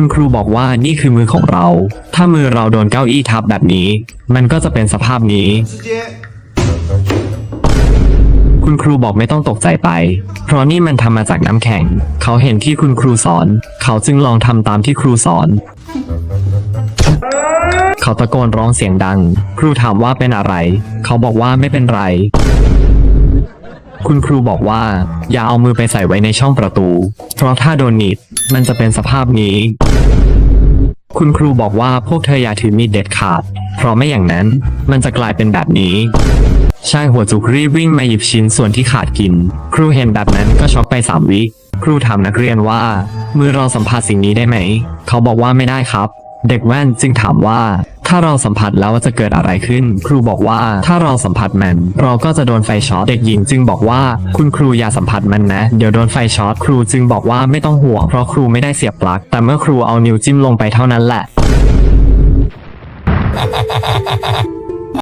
คุณครูบอกว่านี่คือมือของเรา ถ้ามือเราโดนเก้าอี้ทับแบบนี้ มันก็จะเป็นสภาพนี้ คุณครูบอกไม่ต้องตกใจไป เพราะนี่มันทำมาจากน้ำแข็ง เขาเห็นที่คุณครูสอน เขาจึงลองทำตามที่ครูสอน เขาตะโกนร้องเสียงดัง ครูถามว่าเป็นอะไร เขาบอกว่าไม่เป็นไร คุณครูบอกว่า อย่าเอามือไปใส่ไว้ในช่องประตู เพราะถ้าโดนหนีบมันจะเป็นสภาพนี้ คุณครูบอกว่าพวกเธออย่าถือมีดเด็ดขาด เพราะไม่อย่างนั้นมันจะกลายเป็นแบบนี้ชายหัวจุกรีบวิ่งมาหยิบชิ้นส่วนที่ขาดกิน ครูเห็นแบบนั้นก็ช็อกไปสามวิครูถามนักเรียนว่า มือเราสัมผัสสิ่งนี้ได้ไหม เขาบอกว่าไม่ได้ครับ เด็กแว่นจึงถามว่า ถ้าเราสัมผัสแล้วจะเกิดอะไรขึ้น ครูบอกว่าถ้าเราสัมผัสมัน เราก็จะโดนไฟช็อตเด็กหญิงจึงบอกว่าคุณครูอย่าสัมผัสมันนะ เดี๋ยวโดนไฟช็อตครูจึงบอกว่าไม่ต้องห่วงเพราะครูไม่ได้เสียบปลั๊กแต่เมื่อครูเอานิ้วจิ้มลงไปเท่านั้นแหละ